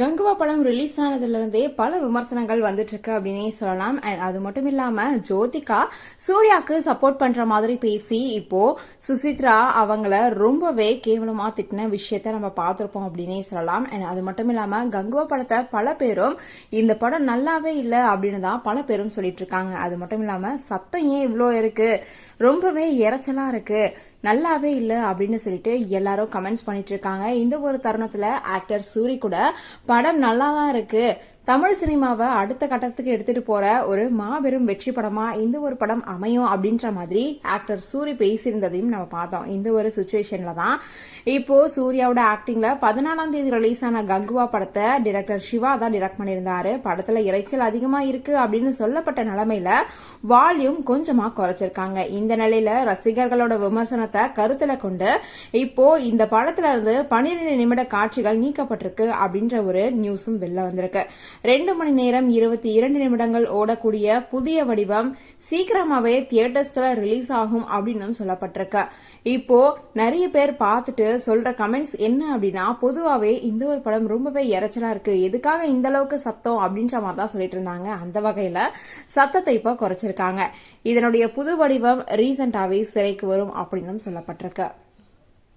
கங்குவா படம் ரிலீஸ் ஆனதுலேருந்தே பல விமர்சனங்கள் வந்துட்டு இருக்கு அப்படின்னே சொல்லலாம். அண்ட் அது மட்டும் இல்லாமல் ஜோதிகா சூர்யாக்கு சப்போர்ட் பண்ணுற மாதிரி பேசி இப்போ சுசித்ரா அவங்கள ரொம்பவே கேவலமாக திட்டின விஷயத்த நம்ம பார்த்துருப்போம் அப்படின்னே சொல்லலாம். அண்ட் அது மட்டும் இல்லாமல் கங்குவா படத்தை பல பேரும் இந்த படம் நல்லாவே இல்லை அப்படின்னு தான் பல பேரும் சொல்லிட்டு இருக்காங்க அது மட்டும் இல்லாமல் சத்தம் ஏன் இவ்வளோ இருக்கு? ரொம்பவே இறைச்சலாக இருக்குது நல்லாவே இல்லை அப்படின்னு சொல்லிட்டு எல்லாரும் கமெண்ட்ஸ் பண்ணிட்டு இருக்காங்க. இந்த ஒரு தருணத்துல ஆக்டர் சூரி கூட படம் நல்லா தான் இருக்கு. தமிழ் சினிமாவை அடுத்த கட்டத்துக்கு எடுத்துட்டு போற ஒரு மாபெரும் வெற்றி படமா இந்த ஒரு படம் அமையும் அப்படின்ற மாதிரி ஆக்டர் சூரி பேசியிருந்ததையும் நம்ம பார்த்தோம். இந்த ஒரு சுச்சுவேஷன்ல தான். இப்போ சூர்யாவோட ஆக்டிங்ல பதினாலாம் தேதி ரிலீஸ் ஆன கங்குவா படத்தை டிரெக்டர் சிவா தான் டிரெக்ட் பண்ணியிருந்தாரு. படத்துல இறைச்சல் அதிகமா இருக்கு அப்படின்னு சொல்லப்பட்ட நிலைமையில வால்யூம் கொஞ்சமா குறைச்சிருக்காங்க. இந்த நிலையில ரசிகர்களோட விமர்சனத்தை கருத்துல கொண்டு இப்போ இந்த படத்துல இருந்து பன்னிரெண்டு நிமிட காட்சிகள் நீக்கப்பட்டிருக்கு அப்படின்ற ஒரு நியூஸும் வெளில வந்திருக்கு. ரெண்டு மணி நேரம் இருபத்தி இரண்டு நிமிடங்கள் ஓடக்கூடிய புதிய வடிவம் சீக்கிரமாவே தியேட்டர்ஸ்ல ரிலீஸ் ஆகும் அப்படின்னு சொல்லப்பட்டிருக்கு. இப்போ நிறைய பேர் பார்த்துட்டு சொல்ற கமெண்ட்ஸ் என்ன அப்படின்னா பொதுவாவே இந்த ஒரு படம் ரொம்பவே இறைச்சலா இருக்கு. எதுக்காக இந்த அளவுக்கு சத்தம் அப்படின்ற மாதிரி தான் சொல்லிட்டு இருந்தாங்க. அந்த வகையில சத்தத்தை இப்போ குறைச்சிருக்காங்க. இதனுடைய புது வடிவம் ரீசெண்டாவே சிறைக்கு வரும் அப்படின்னு சொல்லப்பட்டிருக்கு.